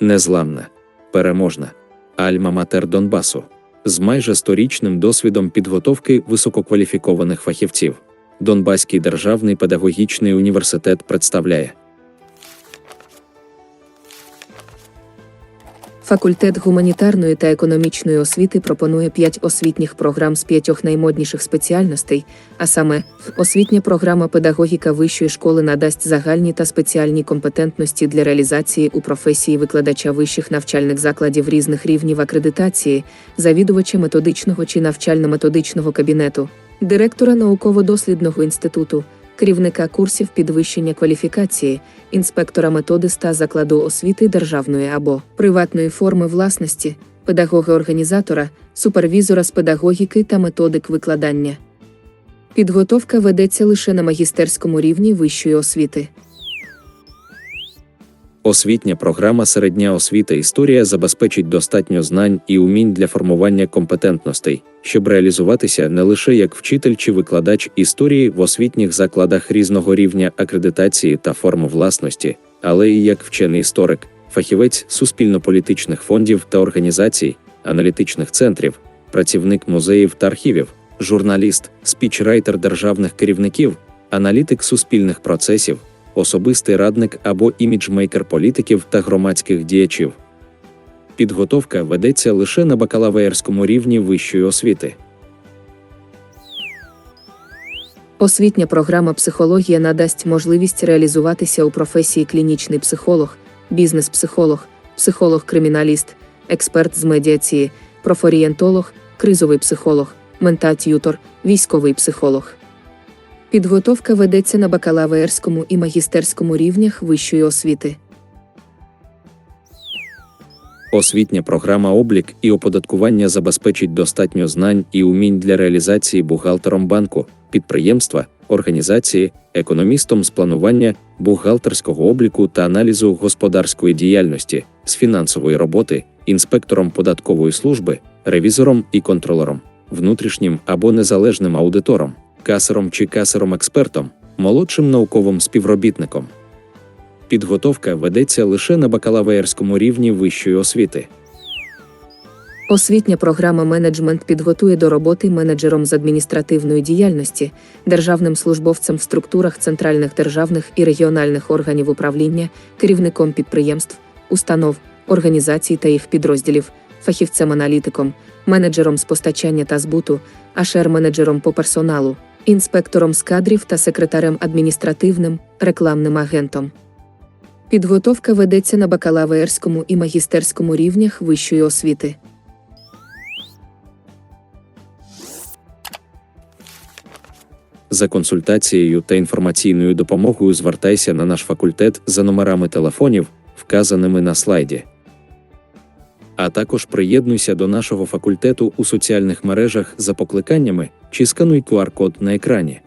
незламна, переможна, альма-матер Донбасу. З майже сторічним досвідом підготовки висококваліфікованих фахівців. Донбаський державний педагогічний університет представляє Факультет гуманітарної та економічної освіти пропонує п'ять освітніх програм з п'ятьох наймодніших спеціальностей, а саме освітня програма педагогіка вищої школи надасть загальні та спеціальні компетентності для реалізації у професії викладача вищих навчальних закладів різних рівнів акредитації, завідувача методичного чи навчально-методичного кабінету, директора науково-дослідного інституту, керівника курсів підвищення кваліфікації, інспектора методиста закладу освіти державної або приватної форми власності, педагога-організатора, супервізора з педагогіки та методик викладання. Підготовка ведеться лише на магістерському рівні вищої освіти. Освітня програма середня освіта. Історія забезпечить достатньо знань і умінь для формування компетентностей, щоб реалізуватися не лише як вчитель чи викладач історії в освітніх закладах різного рівня акредитації та форм власності, але і як вчений історик, фахівець суспільно-політичних фондів та організацій, аналітичних центрів, працівник музеїв та архівів, журналіст, спічрайтер державних керівників, аналітик суспільних процесів, особистий радник або іміджмейкер політиків та громадських діячів. Підготовка ведеться лише на бакалаврському рівні вищої освіти. Освітня програма психологія надасть можливість реалізуватися у професії клінічний психолог, бізнес-психолог, психолог-криміналіст, експерт з медіації, профорієнтолог, кризовий психолог, ментат'ютор, військовий психолог. Підготовка ведеться на бакалаврському і магістерському рівнях вищої освіти. Освітня програма облік і оподаткування забезпечить достатньо знань і умінь для реалізації бухгалтером банку, підприємства, організації, економістом з планування, бухгалтерського обліку та аналізу господарської діяльності, з фінансової роботи, інспектором податкової служби, ревізором і контролером, внутрішнім або незалежним аудитором, касером чи касером-експертом, молодшим науковим співробітником. Підготовка ведеться лише на бакалаврському рівні вищої освіти. Освітня програма менеджмент підготує до роботи менеджером з адміністративної діяльності, державним службовцем в структурах центральних державних і регіональних органів управління, керівником підприємств, установ, організацій та їх підрозділів, фахівцем-аналітиком, менеджером з постачання та збуту, ашер-менеджером по персоналу, інспектором з кадрів та секретарем адміністративним, рекламним агентом. Підготовка ведеться на бакалаврському і магістерському рівнях вищої освіти. За консультацією та інформаційною допомогою звертайся на наш факультет за номерами телефонів, вказаними на слайді. А також приєднуйся до нашого факультету у соціальних мережах за покликаннями чи скануй QR-код на екрані.